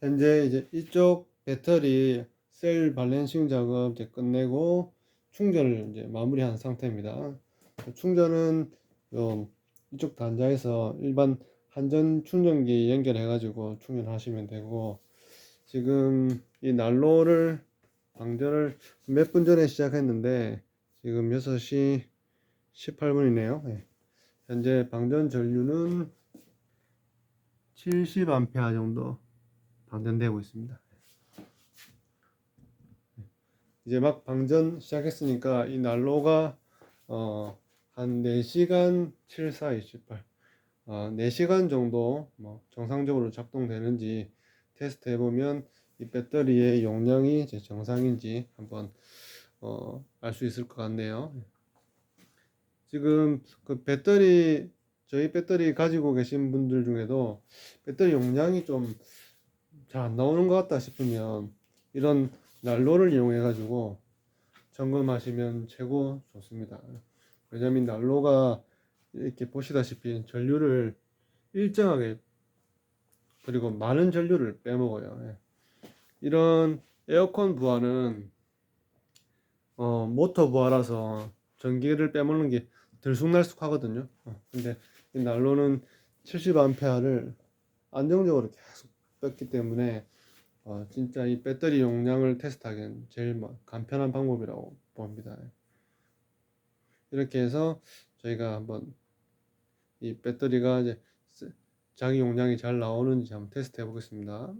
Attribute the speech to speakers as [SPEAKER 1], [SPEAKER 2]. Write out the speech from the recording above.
[SPEAKER 1] 현재 이제 이쪽 배터리 셀 발렌싱 작업 이제 끝내고 충전을 이제 마무리한 상태입니다. 충전은 요 이쪽 단자에서 일반 한전 충전기 연결해 가지고 충전하시면 되고 지금 이 난로를 방전을 몇 분 전에 시작했는데 지금 6시 18분이네요. 현재 방전 전류는 70A 정도 방전되고 있습니다. 이제 막 방전 시작했으니까 이 난로가 어, 한 4시간 74, 28 어, 4시간 정도 뭐 정상적으로 작동되는지 테스트 해보면 이 배터리의 용량이 이제 정상인지 한번 어, 알 수 있을 것 같네요. 지금 그 배터리 저희 배터리 가지고 계신 분들 중에도 배터리 용량이 좀 잘 안 나오는 것 같다 싶으면 이런 난로를 이용해 가지고 점검하시면 최고 좋습니다. 왜냐면 난로가 이렇게 보시다시피 전류를 일정하게 그리고 많은 전류를 빼먹어요. 예. 이런 에어컨 부하는 어, 모터 부하라서 전기를 빼먹는 게 들쑥날쑥 하거든요. 어, 근데 이 난로는 70A를 안정적으로 계속 뺐기 때문에 어, 진짜 이 배터리 용량을 테스트하기엔 제일 마- 간편한 방법이라고 봅니다. 이렇게 해서 저희가 한번 이 배터리가 이제 쓰- 자기 용량이 잘 나오는지 한번 테스트 해 보겠습니다.